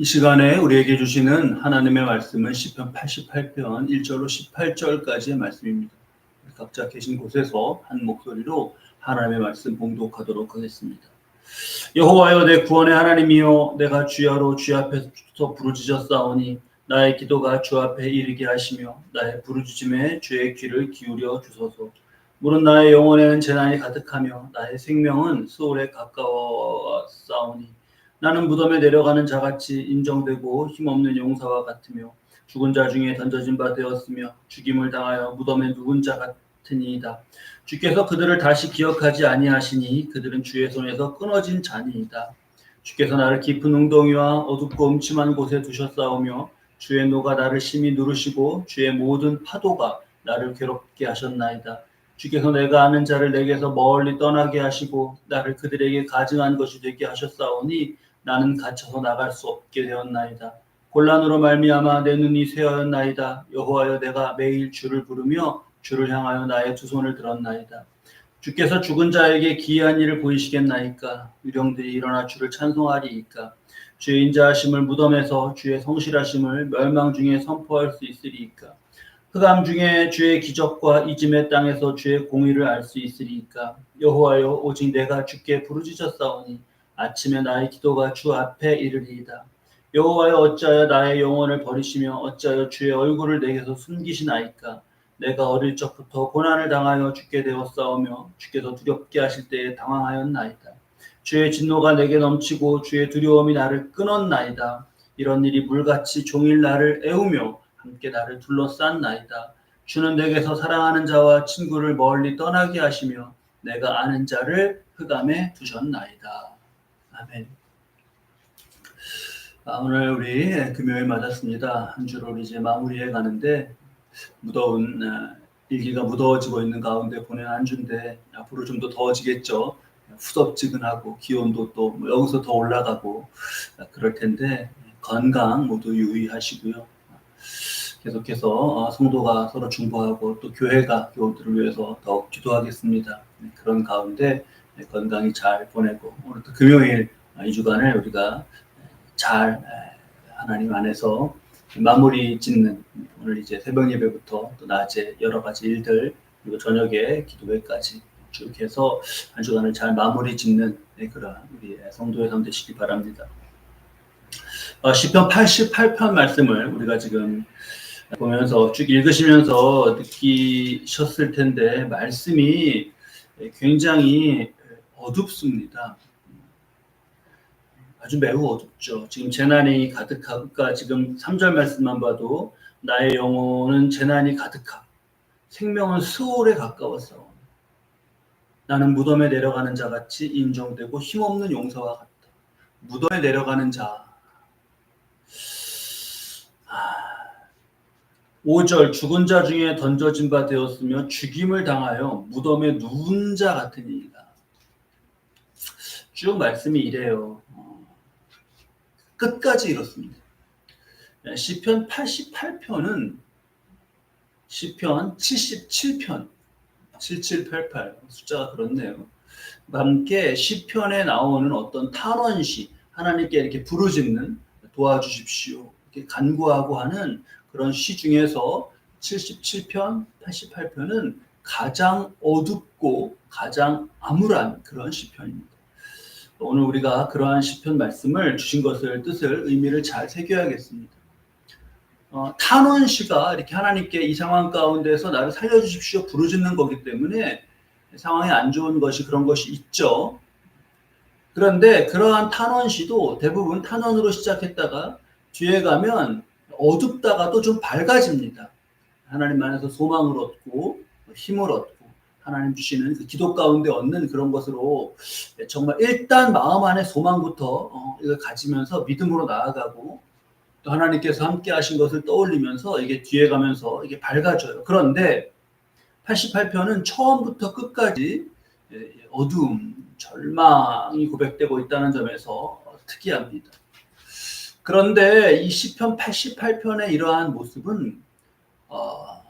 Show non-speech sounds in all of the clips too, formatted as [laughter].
이 시간에 우리에게 주시는 하나님의 말씀은 시편 88편 1절로 18절까지의 말씀입니다. 각자 계신 곳에서 한 목소리로 하나님의 말씀 봉독하도록 하겠습니다. 여호와여 내 구원의 하나님이여 내가 주야로 주 앞에서 부르짖었사오니 나의 기도가 주 앞에 이르게 하시며 나의 부르짖음에 주의 귀를 기울여 주소서. 물은 나의 영혼에는 재난이 가득하며 나의 생명은 수월에 가까워 싸우니 나는 무덤에 내려가는 자같이 인정되고 힘없는 용사와 같으며 죽은 자 중에 던져진 바 되었으며 죽임을 당하여 무덤에 누군 자 같으니이다. 주께서 그들을 다시 기억하지 아니하시니 그들은 주의 손에서 끊어진 잔이이다. 주께서 나를 깊은 웅덩이와 어둡고 음침한 곳에 두셨사오며 주의 노가 나를 심히 누르시고 주의 모든 파도가 나를 괴롭게 하셨나이다. 주께서 내가 아는 자를 내게서 멀리 떠나게 하시고 나를 그들에게 가증한 것이 되게 하셨사오니 나는 갇혀서 나갈 수 없게 되었나이다. 곤란으로 말미암아 내 눈이 쇠하였나이다. 여호와여 내가 매일 주를 부르며 주를 향하여 나의 두 손을 들었나이다. 주께서 죽은 자에게 기이한 일을 보이시겠나이까? 유령들이 일어나 주를 찬송하리이까? 주의 인자하심을 무덤에서 주의 성실하심을 멸망 중에 선포할 수 있으리이까? 흑암 중에 주의 기적과 이짐의 땅에서 주의 공의를 알 수 있으리이까? 여호와여 오직 내가 주께 부르짖었사오니 아침에 나의 기도가 주 앞에 이르리이다. 여호와여 어찌하여 나의 영혼을 버리시며 어찌하여 주의 얼굴을 내게서 숨기시나이까? 내가 어릴 적부터 고난을 당하여 죽게 되었사오며 주께서 두렵게 하실 때에 당황하였나이다. 주의 진노가 내게 넘치고 주의 두려움이 나를 끊었나이다. 이런 일이 물같이 종일 나를 애우며 함께 나를 둘러싼 나이다. 주는 내게서 사랑하는 자와 친구를 멀리 떠나게 하시며 내가 아는 자를 흑암에 두셨나이다. 아멘. 아, 오늘 우리 금요일 맞았습니다. 한 주를 이제 마무리해 가는데 무더운 아, 일기가 무더워지고 있는 가운데 보낸 한 주인데 앞으로 좀 더 더워지겠죠. 후덥지근하고 기온도 또뭐 여기서 더 올라가고 아, 그럴 텐데 건강 모두 유의하시고요. 계속해서 어, 성도가 서로 중보하고 또 교회가 교우들을 위해서 더욱 기도하겠습니다. 네, 그런 가운데 네, 건강히 잘 보내고 오늘 또 금요일 아, 이 주간을 우리가 잘 하나님 안에서 마무리 짓는 오늘 이제 새벽 예배부터 또 낮에 여러 가지 일들 그리고 저녁에 기도회까지 쭉 해서 한 주간을 잘 마무리 짓는 네, 그런 우리 성도의 삶 되시기 바랍니다. 어, 시편 88편 말씀을 우리가 지금 보면서 쭉 읽으시면서 느끼셨을 텐데 말씀이 굉장히 어둡습니다. 아주 매우 어둡죠. 지금 재난이 가득하니까 지금 3절 말씀만 봐도 나의 영혼은 재난이 가득하 생명은 수월에 가까워서 나는 무덤에 내려가는 자 같이 인정되고 힘없는 용사와 같다. 무덤에 내려가는 자. 5절 죽은 자 중에 던져진 바 되었으며 죽임을 당하여 무덤에 누운 자 같으니이다. 쭉 말씀이 이래요. 어, 끝까지 이렇습니다. 시편 88편은 시편 77편 7788 숫자가 그렇네요. 함께 시편에 나오는 어떤 탄원시 하나님께 이렇게 부르짖는 도와주십시오 이렇게 간구하고 하는 그런 시 중에서 77편, 88편은 가장 어둡고 가장 암울한 그런 시편입니다. 오늘 우리가 그러한 시편 말씀을 주신 것을 뜻을 의미를 잘 새겨야겠습니다. 어, 탄원 시가 이렇게 하나님께 이 상황 가운데서 나를 살려주십시오 부르짖는 거기 때문에 상황이 안 좋은 것이 그런 것이 있죠. 그런데 그러한 탄원 시도 대부분 탄원으로 시작했다가 뒤에 가면 어둡다가도 좀 밝아집니다. 하나님 안에서 소망을 얻고 힘을 얻고 하나님 주시는 그 기도 가운데 얻는 그런 것으로 정말 일단 마음 안에 소망부터 어, 이걸 가지면서 믿음으로 나아가고 또 하나님께서 함께 하신 것을 떠올리면서 이게 뒤에 가면서 이게 밝아져요. 그런데 88편은 처음부터 끝까지 어두움, 절망이 고백되고 있다는 점에서 특이합니다. 그런데 이 시편 88편의 이러한 모습은 어,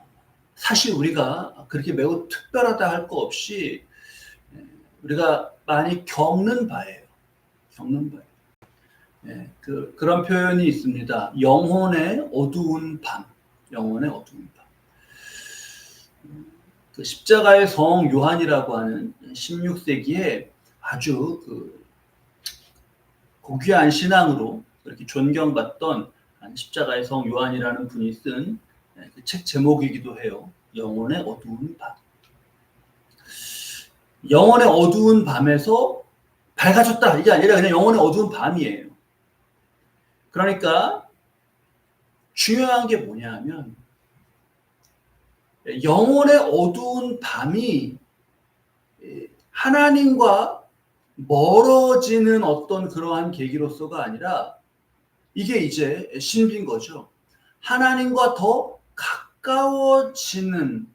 사실 우리가 그렇게 매우 특별하다 할 거 없이 우리가 많이 겪는 바예요. 겪는 바예요. 예, 그, 그런 표현이 있습니다. 영혼의 어두운 밤. 영혼의 어두운 밤. 그 십자가의 성 요한이라고 하는 16세기에 아주 그 고귀한 신앙으로 그렇게 존경받던 십자가의 성 요한이라는 분이 쓴 그 책 제목이기도 해요. 영혼의 어두운 밤. 영혼의 어두운 밤에서 밝아졌다. 이게 아니라 그냥 영혼의 어두운 밤이에요. 그러니까 중요한 게 뭐냐 하면 영혼의 어두운 밤이 하나님과 멀어지는 어떤 그러한 계기로서가 아니라 이게 이제 신비인 거죠. 하나님과 더 가까워지는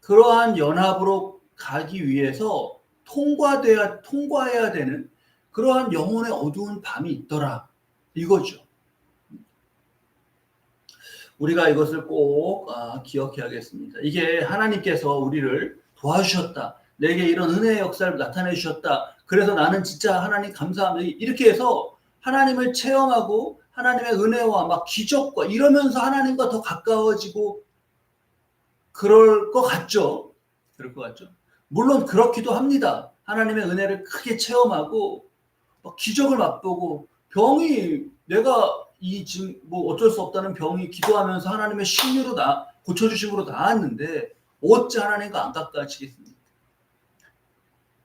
그러한 연합으로 가기 위해서 통과돼야 통과해야 되는 그러한 영혼의 어두운 밤이 있더라 이거죠. 우리가 이것을 꼭 아, 기억해야겠습니다. 이게 하나님께서 우리를 도와주셨다. 내게 이런 은혜의 역사를 나타내 주셨다. 그래서 나는 진짜 하나님 감사합니다. 이렇게 해서 하나님을 체험하고 하나님의 은혜와 막 기적과 이러면서 하나님과 더 가까워지고 그럴 것 같죠. 그럴 것 같죠. 물론 그렇기도 합니다. 하나님의 은혜를 크게 체험하고 기적을 맛보고 병이 내가 이 지금 뭐 어쩔 수 없다는 병이 기도하면서 하나님의 신유로 나 고쳐주심으로 나았는데 어찌 하나님과 안 가까워지겠습니까?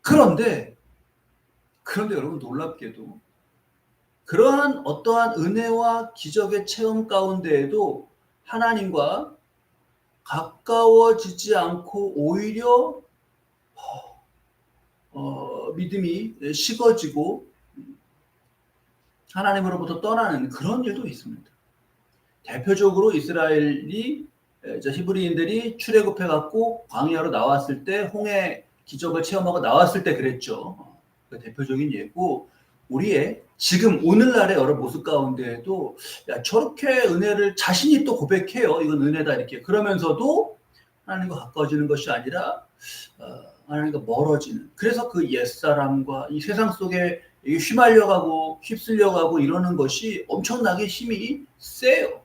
그런데 그런데 여러분 놀랍게도 그러한 어떠한 은혜와 기적의 체험 가운데에도 하나님과 가까워지지 않고 오히려 어, 믿음이 식어지고 하나님으로부터 떠나는 그런 일도 있습니다. 대표적으로 이스라엘이 히브리인들이 출애굽해 갖고 광야로 나왔을 때 홍해 기적을 체험하고 나왔을 때 그랬죠. 그 대표적인 예고 우리의 지금 오늘날의 여러 모습 가운데에도 야, 저렇게 은혜를 자신이 또 고백해요. 이건 은혜다 이렇게 그러면서도 하나님과 가까워지는 것이 아니라 어, 하나님과 멀어지는. 그래서 그 옛사람과 이 세상 속에 휘말려가고 휩쓸려가고 이러는 것이 엄청나게 힘이 세요.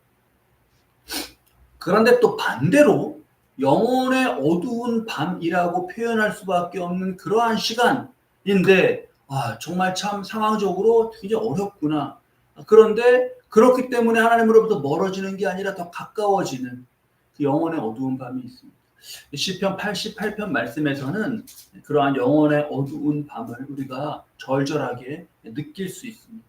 그런데 또 반대로 영혼의 어두운 밤이라고 표현할 수밖에 없는 그러한 시간인데 아, 정말 참 상황적으로 굉장히 어렵구나. 그런데 그렇기 때문에 하나님으로부터 멀어지는 게 아니라 더 가까워지는 그 영혼의 어두운 밤이 있습니다. 시편 88편 말씀에서는 그러한 영혼의 어두운 밤을 우리가 절절하게 느낄 수 있습니다.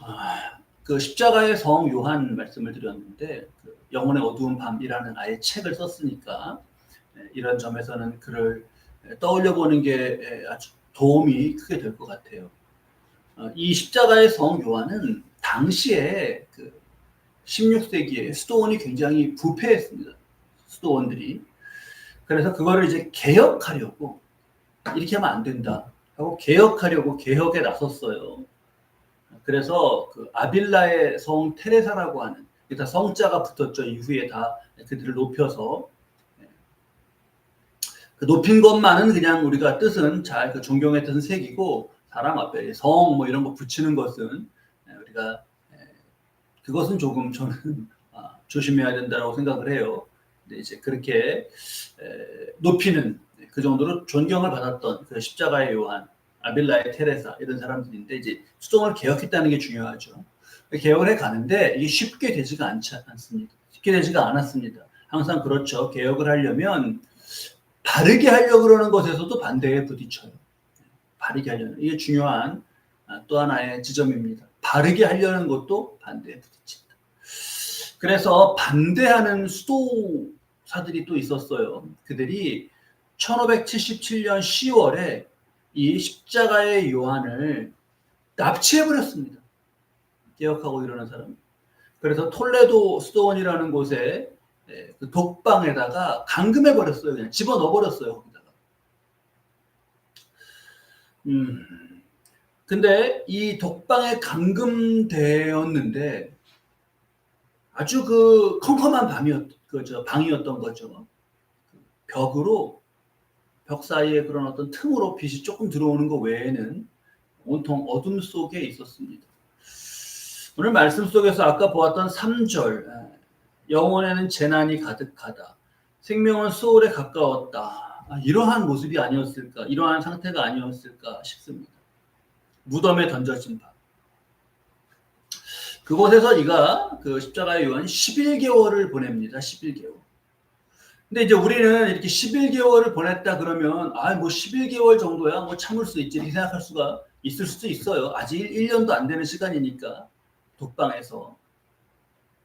아, 그 십자가의 성 요한 말씀을 드렸는데 그 영혼의 어두운 밤이라는 아예 책을 썼으니까 이런 점에서는 그를 떠올려 보는 게 아주 도움이 크게 될 것 같아요. 어, 이 십자가의 성 요한은 당시에 그 16세기에 수도원이 굉장히 부패했습니다. 수도원들이. 그래서 그거를 이제 개혁하려고 이렇게 하면 안 된다 하고 개혁하려고 개혁에 나섰어요. 그래서 그 아빌라의 성 테레사라고 하는 다 성자가 붙었죠. 이후에 다 그들을 높여서 그 높인 것만은 그냥 우리가 뜻은 잘 그 존경의 뜻은 새기고 사람 앞에 성 뭐 이런 거 붙이는 것은 우리가 그것은 조금 저는 [laughs] 아, 조심해야 된다고 생각을 해요. 근데 이제 그렇게 높이는 그 정도로 존경을 받았던 그 십자가의 요한, 아빌라의 테레사 이런 사람들인데 이제 수동을 개혁했다는 게 중요하죠. 개혁을 해 가는데 이게 쉽게 되지가 않지 않습니다. 쉽게 되지가 않았습니다. 항상 그렇죠. 개혁을 하려면 바르게 하려고 그러는 것에서도 반대에 부딪혀요. 바르게 하려는 이게 중요한 아, 또 하나의 지점입니다. 바르게 하려는 것도 반대에 부딪힌다. 그래서 반대하는 수도사들이 또 있었어요. 그들이 1577년 10월에 이 십자가의 요한을 납치해버렸습니다. 개혁하고 이러는 사람. 그래서 톨레도 수도원이라는 곳에 그 독방에다가 감금해 버렸어요. 그냥 집어 넣어 버렸어요. 거기다가. 음. 근데 이 독방에 감금되었는데 아주 그 컴컴한 밤이었, 그저 방이었던 거죠. 벽으로 벽 사이에 그런 어떤 틈으로 빛이 조금 들어오는 것 외에는 온통 어둠 속에 있었습니다. 오늘 말씀 속에서 아까 보았던 3절 영혼에는 재난이 가득하다. 생명은 수월에 가까웠다. 아, 이러한 모습이 아니었을까? 이러한 상태가 아니었을까 싶습니다. 무덤에 던져진 바. 그곳에서 이가 그 십자가의 요한 11개월을 보냅니다. 11개월. 근데 이제 우리는 이렇게 11개월을 보냈다 그러면 아 뭐 11개월 정도야 뭐 참을 수 있지 생각할 수가 있을 수도 있어요. 아직 1년도 안 되는 시간이니까 독방에서.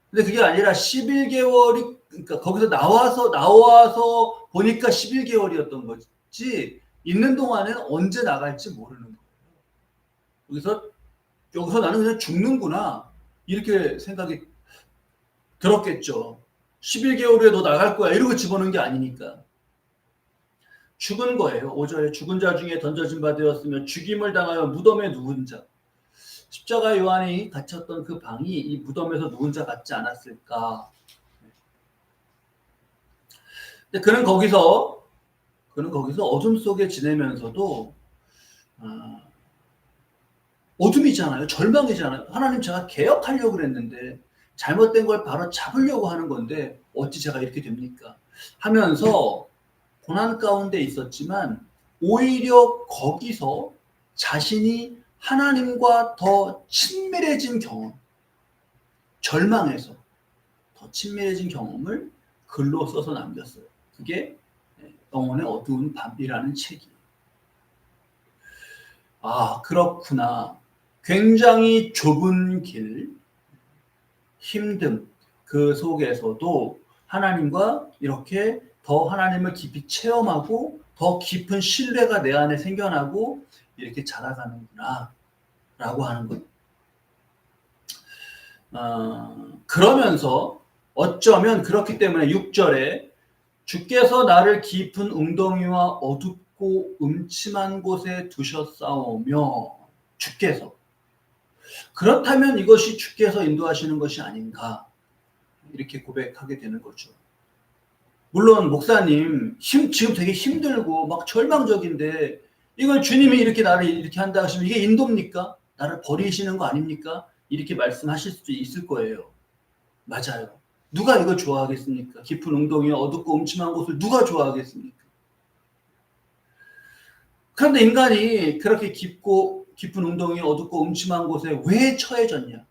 근데 그게 아니라 11개월이 그러니까 거기서 나와서 나와서 보니까 11개월이었던 거지 있는 동안에는 언제 나갈지 모르는 거예요. 여기서 여기서 나는 그냥 죽는구나 이렇게 생각이 들었겠죠. 11개월 후에 너 나갈 거야 이러고 집어넣은 게 아니니까 죽은 거예요. 5절에 죽은 자 중에 던져진 바 되었으며 죽임을 당하여 무덤에 누운 자 십자가 요한이 갇혔던 그 방이 이 무덤에서 누운 자 같지 않았을까? 근데 그는 거기서 그는 거기서 어둠 속에 지내면서도 아, 어둠이잖아요. 절망이잖아요. 하나님 제가 개혁하려고 그랬는데 잘못된 걸 바로 잡으려고 하는 건데 어찌 제가 이렇게 됩니까? 하면서 고난 가운데 있었지만 오히려 거기서 자신이 하나님과 더 친밀해진 경험, 절망에서 더 친밀해진 경험을 글로 써서 남겼어요. 그게 영혼의 어두운 밤이라는 책이에요. 아, 그렇구나. 굉장히 좁은 길, 힘듦, 그 속에서도 하나님과 이렇게 더 하나님을 깊이 체험하고 더 깊은 신뢰가 내 안에 생겨나고 이렇게 자라가는구나 라고 하는 것. 어, 그러면서 어쩌면 그렇기 때문에 6절에 주께서 나를 깊은 웅덩이와 어둡고 음침한 곳에 두셨사오며 주께서 그렇다면 이것이 주께서 인도하시는 것이 아닌가 이렇게 고백하게 되는 거죠. 물론 목사님 힘, 지금 되게 힘들고 막 절망적인데 이걸 주님이 이렇게 나를 이렇게 한다 하시면 이게 인도입니까? 나를 버리시는 거 아닙니까? 이렇게 말씀하실 수도 있을 거예요. 맞아요. 누가 이걸 좋아하겠습니까? 깊은 웅덩이 어둡고 음침한 곳을 누가 좋아하겠습니까? 그런데 인간이 그렇게 깊고 깊은 웅덩이 어둡고 음침한 곳에 왜 처해졌냐?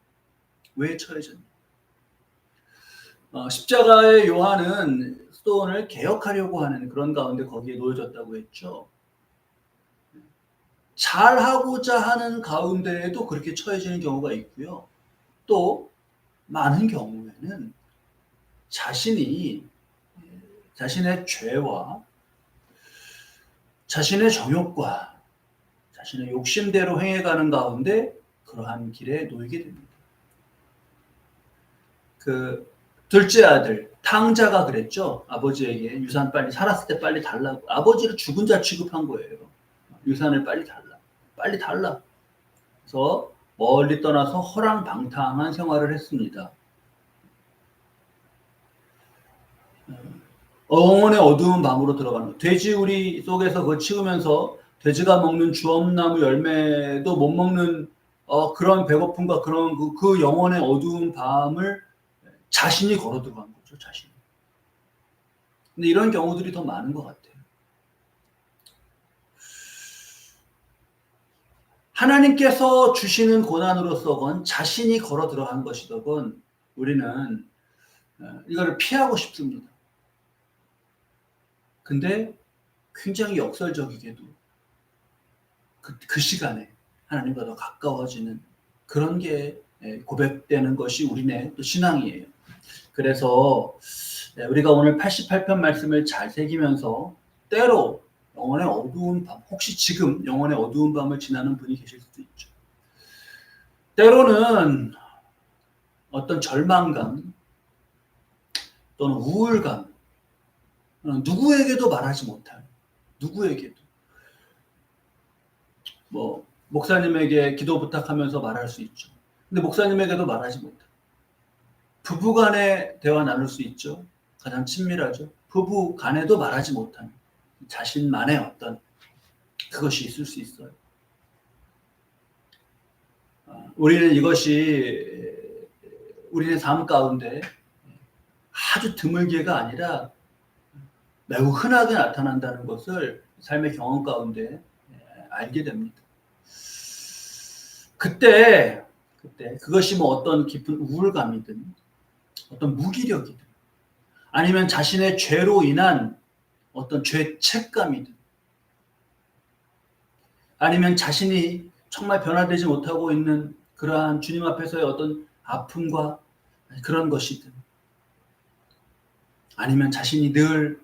왜 처해졌냐? 어, 십자가의 요한은 스톤을 개혁하려고 하는 그런 가운데 거기에 놓여졌다고 했죠. 잘하고자 하는 가운데에도 그렇게 처해지는 경우가 있고요. 또 많은 경우에는 자신이 자신의 죄와 자신의 정욕과 자신의 욕심대로 행해가는 가운데 그러한 길에 놓이게 됩니다. 그 둘째 아들 탕자가 그랬죠. 아버지에게 유산 빨리 살았을 때 빨리 달라고 아버지를 죽은 자 취급한 거예요. 유산을 빨리 달라. 빨리 달라. 그래서 멀리 떠나서 허랑방탕한 생활을 했습니다. 영혼의 어두운 밤으로 들어가는 거. 돼지우리 속에서 그거 치우면서 돼지가 먹는 주엄나무 열매도 못 먹는 어, 그런 배고픔과 그런 그, 그 영혼의 어두운 밤을 자신이 걸어 들어간 거죠, 자신. 근데 이런 경우들이 더 많은 것 같아요. 하나님께서 주시는 고난으로서건 자신이 걸어 들어간 것이더건 우리는 어, 이거를 피하고 싶습니다. 근데 굉장히 역설적이게도 그, 그 시간에 하나님과 더 가까워지는 그런 게 예, 고백되는 것이 우리네 또 신앙이에요. 그래서 예, 우리가 오늘 88편 말씀을 잘 새기면서 때로 영혼의 어두운 밤, 혹시 지금 영혼의 어두운 밤을 지나는 분이 계실 수도 있죠. 때로는 어떤 절망감 또는 우울감, 어, 누구에게도 말하지 못할, 누구에게도. 뭐, 목사님에게 기도 부탁하면서 말할 수 있죠. 근데 목사님에게도 말하지 못해. 부부 간에 대화 나눌 수 있죠. 가장 친밀하죠. 부부 간에도 말하지 못하는. 자신만의 어떤 그것이 있을 수 있어요. 어, 우리는 이것이 우리의 삶 가운데 아주 드물게가 아니라 매우 흔하게 나타난다는 것을 삶의 경험 가운데 알게 됩니다. 그때 그때 그것이 뭐 어떤 깊은 우울감이든 어떤 무기력이든 아니면 자신의 죄로 인한 어떤 죄책감이든 아니면 자신이 정말 변화되지 못하고 있는 그러한 주님 앞에서의 어떤 아픔과 그런 것이든 아니면 자신이 늘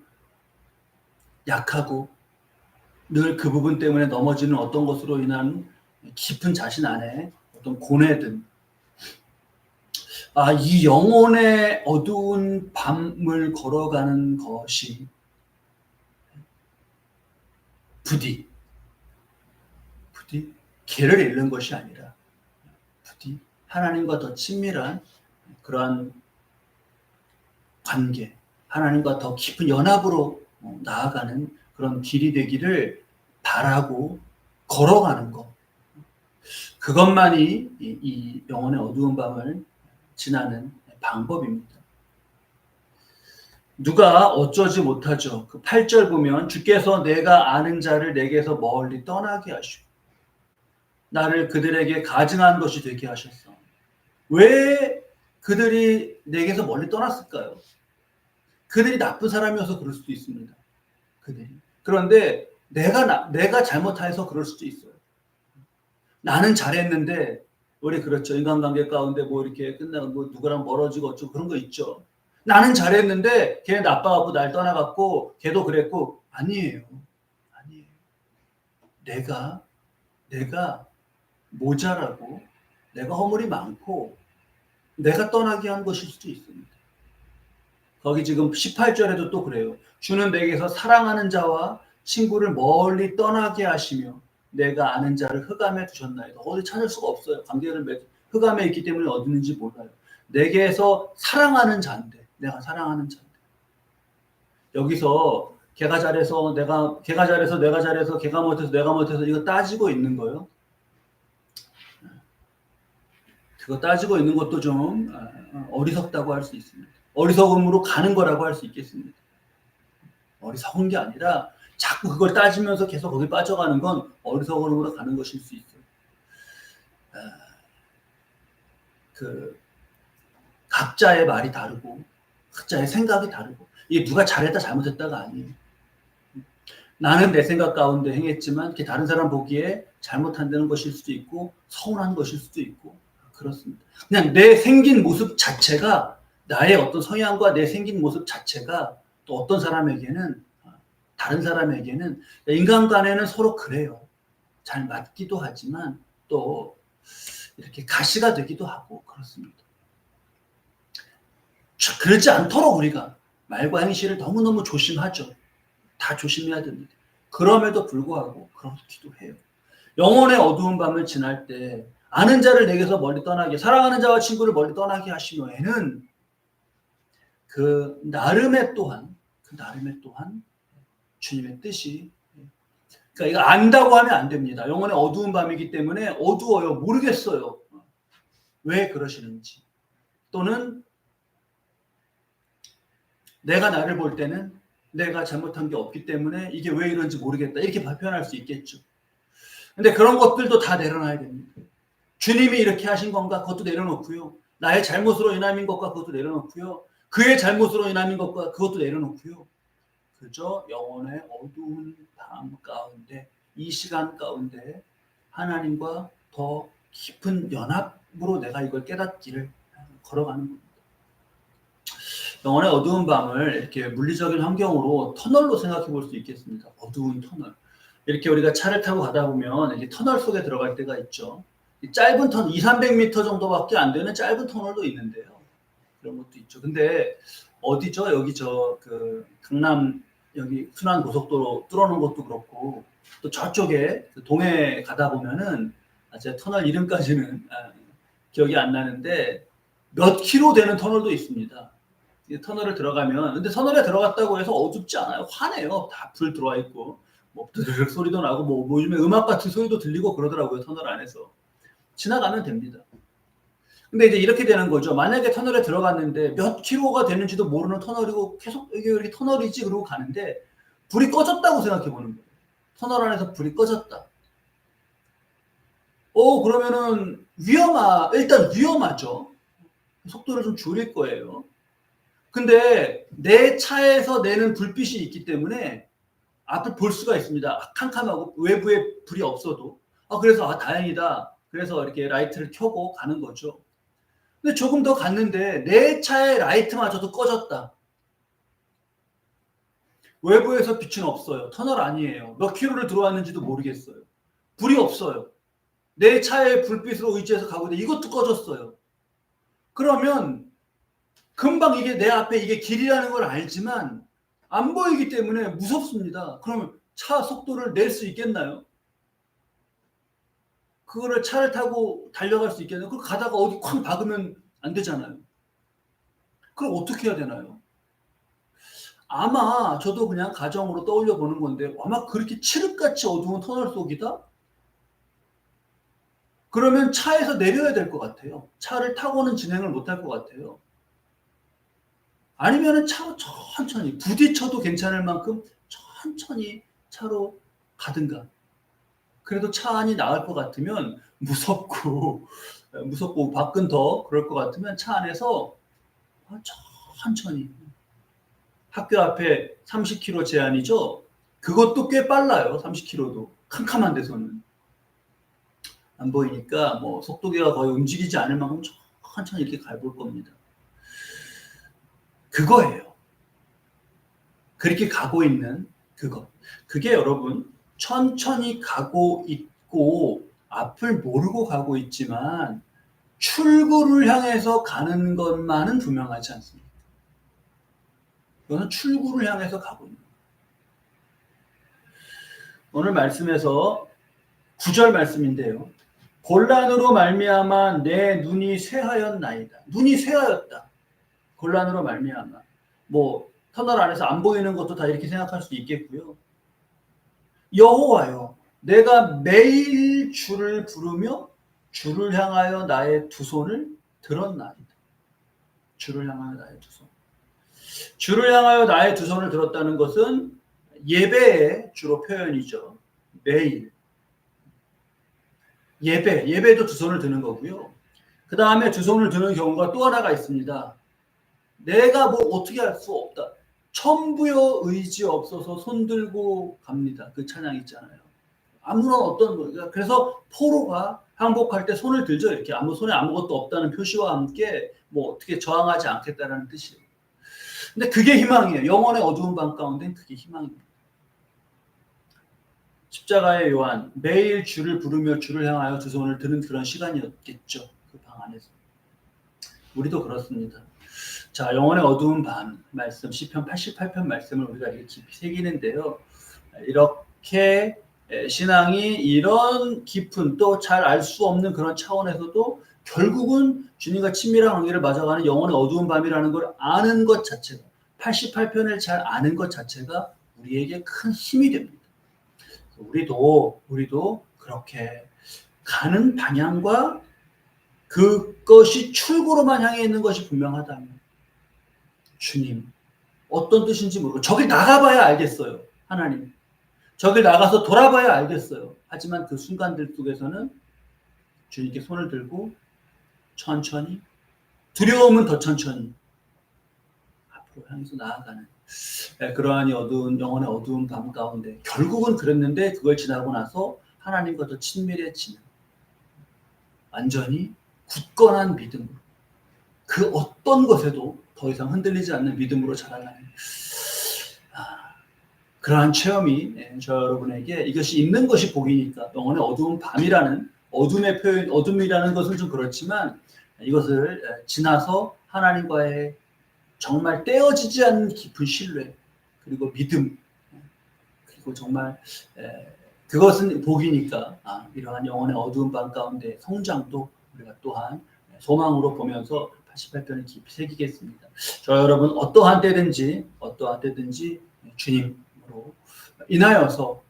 약하고 늘 그 부분 때문에 넘어지는 어떤 것으로 인한 깊은 자신 안에 어떤 고뇌든 아, 이 영혼의 어두운 밤을 걸어가는 것이 부디 부디 길을 잃는 것이 아니라 부디 하나님과 더 친밀한 그러한 관계, 하나님과 더 깊은 연합으로 어, 나아가는 그런 길이 되기를 바라고 걸어가는 것. 그것만이 이, 이 영혼의 어두운 밤을 지나는 방법입니다. 누가 어쩌지 못하죠. 그 8절 보면 주께서 내가 아는 자를 내게서 멀리 떠나게 하시고 나를 그들에게 가증한 것이 되게 하셨어. 왜 그들이 내게서 멀리 떠났을까요? 그들이 나쁜 사람이어서 그럴 수도 있습니다. 그들이. 그런데 내가 나, 내가 잘못해서 그럴 수도 있어요. 나는 잘했는데 우리 그렇죠. 인간관계 가운데 뭐 이렇게 끝나고 뭐 누구랑 멀어지고 어쩌고 그런 거 있죠. 나는 잘했는데 걔 나빠갖고 날 떠나갖고 걔도 그랬고 아니에요. 아니에요. 내가 내가 모자라고 내가 허물이 많고 내가 떠나게 한 것일 수도 있습니다. 거기 지금 18절에도 또 그래요. 주는 내게서 사랑하는 자와 친구를 멀리 떠나게 하시며 내가 아는 자를 흑암에 두셨나이다. 어디 찾을 수가 없어요. 관계를 맺 흑암에 있기 때문에 어디 있는지 몰라요. 내게서 사랑하는 자인데 내가 사랑하는 자인데 여기서 걔가 잘해서 내가 걔가 잘해서 내가 잘해서 걔가 못해서 내가 못해서 이거 따지고 있는 거예요. 그거 따지고 있는 것도 좀 어리석다고 할 수 있습니다. 어리석음으로 가는 거라고 할 수 있겠습니다. 어리석은 게 아니라 자꾸 그걸 따지면서 계속 거기 빠져가는 건 어리석음으로 가는 것일 수 있어요. 그 각자의 말이 다르고 각자의 생각이 다르고 이게 누가 잘했다 잘못했다가 아니에요. 나는 내 생각 가운데 행했지만 다른 사람 보기에 잘못한다는 것일 수도 있고 서운한 것일 수도 있고 그렇습니다. 그냥 내 생긴 모습 자체가 나의 어떤 성향과 내 생긴 모습 자체가 또 어떤 사람에게는 다른 사람에게는 인간간에는 서로 그래요. 잘 맞기도 하지만 또 이렇게 가시가 되기도 하고 그렇습니다. 그렇지 않도록 우리가 말과 행실을 너무너무 조심하죠. 다 조심해야 됩니다. 그럼에도 불구하고 그렇기도 해요. 영혼의 어두운 밤을 지날 때 아는 자를 내게서 멀리 떠나게 사랑하는 자와 친구를 멀리 떠나게 하시며 에는 그 나름의 또한 그 나름의 또한 주님의 뜻이 그러니까 이거 안다고 하면 안 됩니다. 영혼의 어두운 밤이기 때문에 어두워요. 모르겠어요. 왜 그러시는지 또는 내가 나를 볼 때는 내가 잘못한 게 없기 때문에 이게 왜 이런지 모르겠다 이렇게 발표할 수 있겠죠. 근데 그런 것들도 다 내려놔야 됩니다. 주님이 이렇게 하신 건가? 그것도 내려놓고요. 나의 잘못으로 인함인 것과 그것도 내려놓고요. 그의 잘못으로 인함인 것과 그것도 내려놓고요. 그저 영혼의 어두운 밤 가운데 이 시간 가운데 하나님과 더 깊은 연합으로 내가 이걸 깨닫기를 걸어가는 겁니다. 영혼의 어두운 밤을 이렇게 물리적인 환경으로 터널로 생각해 볼 수 있겠습니다. 어두운 터널. 이렇게 우리가 차를 타고 가다 보면 이렇게 터널 속에 들어갈 때가 있죠. 짧은 터널, 2, 300m 정도밖에 안 되는 짧은 터널도 있는데요. 그런 것도 있죠. 근데 어디죠? 여기 저 그 강남 여기 순환 고속도로 뚫어놓은 것도 그렇고 또 저쪽에 그 동해 가다 보면은 아, 제 터널 이름까지는 아, 기억이 안 나는데 몇 킬로 되는 터널도 있습니다. 터널을 들어가면 근데 터널에 들어갔다고 해서 어둡지 않아요. 환해요. 다 불 들어와 있고 뭐 드르륵 소리도 나고 뭐, 뭐 요즘에 음악 같은 소리도 들리고 그러더라고요. 터널 안에서. 지나가면 됩니다. 근데 이제 이렇게 되는 거죠. 만약에 터널에 들어갔는데 몇 킬로가 되는지도 모르는 터널이고 계속 여기 이렇게 터널이지 그러고 가는데 불이 꺼졌다고 생각해 보는 거예요. 터널 안에서 불이 꺼졌다. 어 그러면은 위험하 일단 위험하죠. 속도를 좀 줄일 거예요. 근데 내 차에서 내는 불빛이 있기 때문에 앞을 볼 수가 있습니다. 캄캄하고 외부에 불이 없어도 아 그래서 아 다행이다. 그래서 이렇게 라이트를 켜고 가는 거죠. 근데 조금 더 갔는데 내 차의 라이트마저도 꺼졌다. 외부에서 빛은 없어요. 터널 아니에요. 몇 킬로를 들어왔는지도 모르겠어요. 불이 없어요. 내 차의 불빛으로 의지해서 가고 있는데 이것도 꺼졌어요. 그러면 금방 이게 내 앞에 이게 길이라는 걸 알지만 안 보이기 때문에 무섭습니다. 그러면 차 속도를 낼 수 있겠나요? 그거를 차를 타고 달려갈 수 있겠나요? 그 가다가 어디 쾅 박으면 안 되잖아요. 그럼 어떻게 해야 되나요? 아마 저도 그냥 가정으로 떠올려 보는 건데 아마 그렇게 칠흑같이 어두운 터널 속이다? 그러면 차에서 내려야 될 것 같아요. 차를 타고는 진행을 못할 것 같아요. 아니면은 차로 천천히 부딪혀도 괜찮을 만큼 천천히 차로 가든가. 그래도 차 안이 나을 것 같으면 무섭고 [laughs] 무섭고 밖은 더 그럴 것 같으면 차 안에서 천천히 학교 앞에 30km 제한이죠. 그것도 꽤 빨라요. 30km도 캄캄한 데서는 안 보이니까 뭐 속도계가 거의 움직이지 않을 만큼 천천히 이렇게 가볼 겁니다. 그거예요. 그렇게 가고 있는 그것. 그게 여러분 천천히 가고 있고 앞을 모르고 가고 있지만 출구를 향해서 가는 것만은 분명하지 않습니다. 이거는 출구를 향해서 가고 있는 거예요. 오늘 말씀에서 구절 말씀인데요. 곤란으로 말미암아 내 눈이 쇠하였나이다. 눈이 쇠하였다. 곤란으로 말미암아. 뭐 터널 안에서 안 보이는 것도 다 이렇게 생각할 수 있겠고요. 여호와여, 내가 매일 주를 부르며 주를 향하여 나의 두 손을 들었나이다. 주를 향하여 나의 두 손. 주를 향하여 나의 두 손을 들었다는 것은 예배의 주로 표현이죠. 매일. 예배, 예배도 두 손을 드는 거고요. 그 다음에 두 손을 드는 경우가 또 하나가 있습니다. 내가 뭐 어떻게 할 수 없다. 천부여 의지 없어서 손 들고 갑니다. 그 찬양 있잖아요. 아무런 어떤 거. 그래서 포로가 항복할 때 손을 들죠. 이렇게 아무 손에 아무것도 없다는 표시와 함께 뭐 어떻게 저항하지 않겠다라는 뜻이에요. 근데 그게 희망이에요. 영원의 어두운 밤 가운데는 그게 희망입니다. 십자가의 요한 매일 주를 부르며 주를 향하여 두 손을 드는 그런 시간이었겠죠. 그 방 안에서. 우리도 그렇습니다. 자, 영혼의 어두운 밤 말씀 시편 88편 말씀을 우리가 이렇게 새기는데요. 이렇게 신앙이 이런 깊은 또 잘 알 수 없는 그런 차원에서도 결국은 주님과 친밀한 관계를 맞아가는 영혼의 어두운 밤이라는 걸 아는 것 자체가 88편을 잘 아는 것 자체가 우리에게 큰 힘이 됩니다. 우리도 우리도 그렇게 가는 방향과 그것이 출구로만 향해 있는 것이 분명하다면 주님 어떤 뜻인지 모르고 저기 나가봐야 알겠어요. 하나님 저기 나가서 돌아봐야 알겠어요. 하지만 그 순간들 속에서는 주님께 손을 들고 천천히 두려움은 더 천천히 앞으로 향해서 나아가는 네, 그러한 어두운 영혼의 어두운 밤 가운데 결국은 그랬는데 그걸 지나고 나서 하나님과 더 친밀해지는 완전히 굳건한 믿음으로 그 어떤 것에도 더 이상 흔들리지 않는 믿음으로 자라나는 아, 그러한 체험이 예, 저 여러분에게 이것이 있는 것이 복이니까 영혼의 어두운 밤이라는 어둠의 표현, 어둠이라는 것은 좀 그렇지만 이것을 예, 지나서 하나님과의 정말 떼어지지 않는 깊은 신뢰 그리고 믿음 그리고 정말 예, 그것은 복이니까 아, 이러한 영혼의 어두운 밤 가운데 성장도 우리가 또한 소망으로 보면서 88편을 깊이 새기겠습니다. 저 여러분 어떠한 때든지 어떠한 때든지 주님으로 인하여서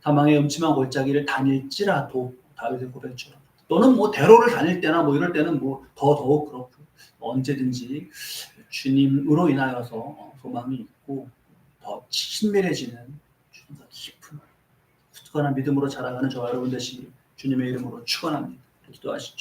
사망의 음침한 골짜기를 다닐지라도 다윗의 고백처럼 또는 뭐 대로를 다닐 때나 뭐 이럴 때는 뭐 더 더욱 그렇고 언제든지 주님으로 인하여서 어, 소망이 있고 더 친밀해지는 좀더 깊은 굳건한 믿음으로 자라가는 저와 여러분 되시기 주님의 이름으로 축원합니다. 기도하시죠.